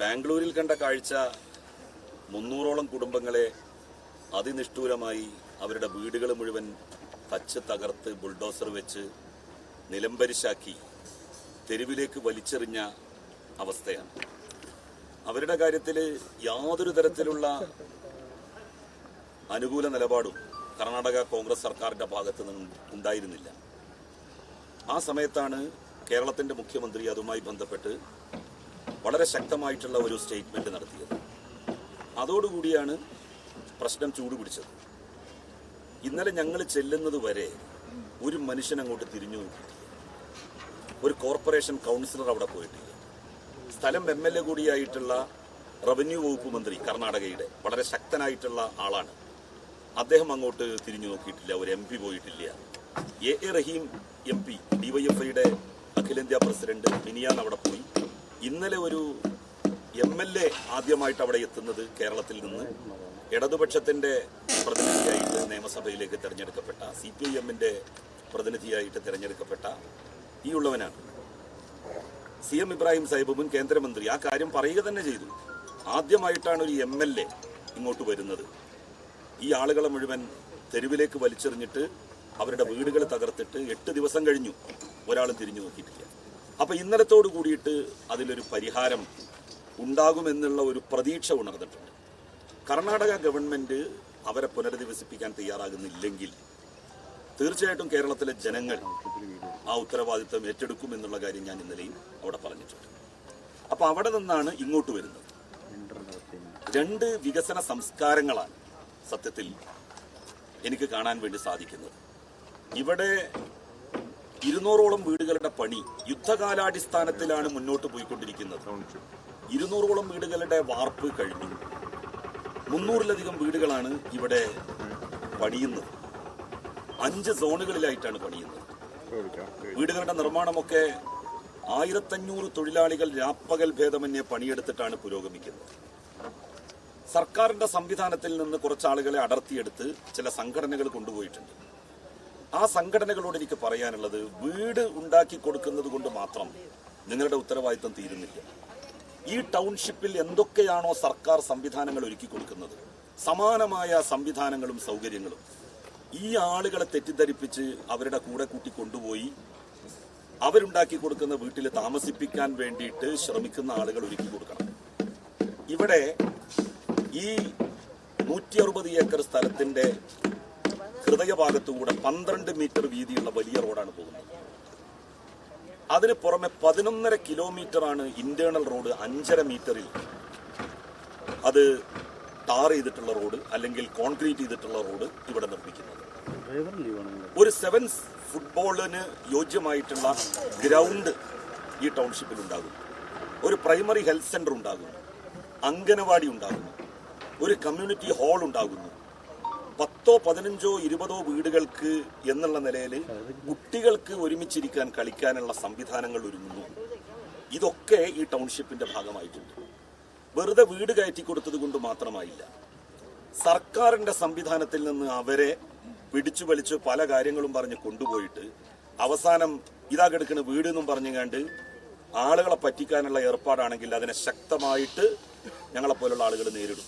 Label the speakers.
Speaker 1: ബാംഗ്ലൂരിൽ കണ്ട കാഴ്ച മുന്നൂറോളം കുടുംബങ്ങളെ അതിനിഷ്ഠൂരമായി അവരുടെ വീടുകൾ മുഴുവൻ തച്ച് തകർത്ത് ബുൾഡോസർ വെച്ച് നിലംപരിശാക്കി തെരുവിലേക്ക് വലിച്ചെറിഞ്ഞ അവസ്ഥയാണ്. അവരുടെ കാര്യത്തിൽ യാതൊരു തരത്തിലുള്ള അനുകൂല നിലപാടും കർണാടക കോൺഗ്രസ് സർക്കാരിന്റെ ഭാഗത്ത് നിന്നും ഉണ്ടായിരുന്നില്ല. ആ സമയത്താണ് കേരളത്തിന്റെ മുഖ്യമന്ത്രി അതുമായി ബന്ധപ്പെട്ട് വളരെ ശക്തമായിട്ടുള്ള ഒരു സ്റ്റേറ്റ്മെന്റ് നടത്തിയത്. അതോടുകൂടിയാണ് പ്രശ്നം ചൂടുപിടിച്ചത്. ഇന്നലെ ഞങ്ങൾ ചെല്ലുന്നത് വരെ ഒരു മനുഷ്യൻ അങ്ങോട്ട് തിരിഞ്ഞു ഒരു കോർപ്പറേഷൻ കൗൺസിലർ അവിടെ പോയിട്ടില്ല. സ്ഥലം എം എൽ എ കൂടിയായിട്ടുള്ള റവന്യൂ വകുപ്പ് മന്ത്രി കർണാടകയുടെ വളരെ ശക്തനായിട്ടുള്ള ആളാണ്. അദ്ദേഹം അങ്ങോട്ട് തിരിഞ്ഞു നോക്കിയിട്ടില്ല ഒരു എം പി പോയിട്ടില്ല. A A Rahim M P ഡിവൈഎഫ്ഐയുടെ അഖിലേന്ത്യാ പ്രസിഡന്റ് മിനിയാൻ അവിടെ പോയി. ഇന്നലെ ഒരു എം എൽ എ ആദ്യമായിട്ട് അവിടെ എത്തുന്നത് കേരളത്തിൽ നിന്ന് ഇടതുപക്ഷത്തിന്റെ പ്രതിനിധിയായിട്ട് നിയമസഭയിലേക്ക് തിരഞ്ഞെടുക്കപ്പെട്ട സി പി ഐ എമ്മിന്റെ പ്രതിനിധിയായിട്ട് തിരഞ്ഞെടുക്കപ്പെട്ട ഈ ഉള്ളവനാണ്. സി എം ഇബ്രാഹിം സാഹിബ് മുൻ കേന്ദ്രമന്ത്രി. ആ കാര്യം പറയുക തന്നെ ചെയ്തു. ആദ്യമായിട്ടാണ് ഒരു എം എൽ എ ഇങ്ങോട്ട് വരുന്നത്. ഈ ആളുകളെ മുഴുവൻ തെരുവിലേക്ക് വലിച്ചെറിഞ്ഞിട്ട് അവരുടെ വീടുകൾ തകർത്തിട്ട് എട്ട് ദിവസം കഴിഞ്ഞു ഒരാളും തിരിഞ്ഞു നോക്കിയിട്ടില്ല. അപ്പൊ ഇന്നലത്തോട് കൂടിയിട്ട് അതിലൊരു പരിഹാരം ഉണ്ടാകുമെന്നുള്ള ഒരു പ്രതീക്ഷ ഉണർന്നിട്ടുണ്ട്. കർണാടക ഗവൺമെന്റ് അവരെ പുനരധിവസിപ്പിക്കാൻ തയ്യാറാകുന്നില്ലെങ്കിൽ തീർച്ചയായിട്ടും കേരളത്തിലെ ജനങ്ങൾ ആ ഉത്തരവാദിത്വം ഏറ്റെടുക്കും എന്നുള്ള കാര്യം ഞാൻ ഇന്നലെയും അവിടെ പറഞ്ഞിട്ടുണ്ട്. അപ്പൊ അവിടെ നിന്നാണ് ഇങ്ങോട്ട് വരുന്നത്. രണ്ട് വികസന സംസ്കാരങ്ങളാണ് സത്യത്തിൽ എനിക്ക് കാണാൻ വേണ്ടി സാധിക്കുന്നത്. ഇവിടെ ഇരുന്നൂറോളം വീടുകളുടെ പണി യുദ്ധകാലാടിസ്ഥാനത്തിലാണ് മുന്നോട്ട് പോയിക്കൊണ്ടിരിക്കുന്നത്. ഇരുന്നൂറോളം വീടുകളുടെ വാർപ്പ് കഴിഞ്ഞു. മുന്നൂറിലധികം വീടുകളാണ് ഇവിടെ പണിയുന്നത്. അഞ്ച് സോണുകളിലായിട്ടാണ് പണിയുന്നത്. വീടുകളുടെ നിർമ്മാണമൊക്കെ ആയിരത്തഞ്ഞൂറ് തൊഴിലാളികൾ രാപ്പകൽ ഭേദമന്യേ പണിയെടുത്തിട്ടാണ് പുരോഗമിക്കുന്നത്. സർക്കാരിന്റെ സംവിധാനത്തിൽ നിന്ന് കുറച്ചാളുകളെ അടർത്തിയെടുത്ത് ചില സംഘടനകൾ കൊണ്ടുപോയിട്ടുണ്ട്. ആ സംഘടനകളോട് എനിക്ക് പറയാനുള്ളത് വീട് ഉണ്ടാക്കി കൊടുക്കുന്നത് കൊണ്ട് മാത്രം നിങ്ങളുടെ ഉത്തരവാദിത്തം തീരുന്നില്ല. ഈ ടൗൺഷിപ്പിൽ എന്തൊക്കെയാണോ സർക്കാർ സംവിധാനങ്ങൾ ഒരുക്കി കൊടുക്കുന്നത്? സമാനമായ സംവിധാനങ്ങളും സൗകര്യങ്ങളും. ഈ ആളുകളെ തെറ്റിദ്ധരിപ്പിച്ച് അവരുടെ കൂടെ കൂട്ടി കൊണ്ടുപോയി അവരുണ്ടാക്കി കൊടുക്കുന്ന വീട്ടിൽ താമസിപ്പിക്കാൻ വേണ്ടിയിട്ട് ശ്രമിക്കുന്ന ആളുകൾ ഒരുക്കി കൊടുക്കണം. ഇവിടെ ഈ നൂറ്റി അറുപത് ഏക്കർ സ്ഥലത്തിന്റെ ഹൃദയഭാഗത്തുകൂടെ പന്ത്രണ്ട് മീറ്റർ വീതിയുള്ള വലിയ റോഡാണ് പോകുന്നത്. അതിന് പുറമെ പതിനൊന്നര കിലോമീറ്റർ ആണ് ഇന്റേണൽ റോഡ് അഞ്ചര മീറ്ററിൽ അത് ടാർ ചെയ്തിട്ടുള്ള റോഡ് അല്ലെങ്കിൽ കോൺക്രീറ്റ് ചെയ്തിട്ടുള്ള റോഡ് ഇവിടെ നിർമ്മിക്കുന്നത്. ഒരു സെവൻസ് ഫുട്ബോളിന് യോജ്യമായിട്ടുള്ള ഗ്രൗണ്ട് ഈ ടൗൺഷിപ്പിൽ ഉണ്ടാകും ഒരു പ്രൈമറി ഹെൽത്ത് സെന്റർ ഉണ്ടാകുന്നു. അംഗനവാടി ഉണ്ടാകുന്നു. ഒരു കമ്മ്യൂണിറ്റി ഹാൾ ഉണ്ടാകുന്നു. പത്തോ പതിനഞ്ചോ ഇരുപതോ വീടുകൾക്ക് എന്നുള്ള നിലയിൽ കുട്ടികൾക്ക് ഒരുമിച്ചിരിക്കാൻ കളിക്കാനുള്ള സംവിധാനങ്ങൾ ഒരുങ്ങുന്നു. ഇതൊക്കെ ഈ ടൗൺഷിപ്പിന്റെ ഭാഗമായിട്ടുണ്ട്. വെറുതെ വീട് കയറ്റി കൊടുത്തത് കൊണ്ട് മാത്രമായില്ല. സർക്കാരിന്റെ സംവിധാനത്തിൽ നിന്ന് അവരെ പിടിച്ചു വലിച്ച് പല കാര്യങ്ങളും പറഞ്ഞ് കൊണ്ടുപോയിട്ട് അവസാനം ഇതാ കിടക്കുന്ന വീട് എന്നും പറഞ്ഞുകൊണ്ട് ആളുകളെ പറ്റിക്കാനുള്ള ഏർപ്പാടാണെങ്കിൽ അതിനെ ശക്തമായിട്ട് ഞങ്ങളെപ്പോലുള്ള ആളുകൾ നേരിടും.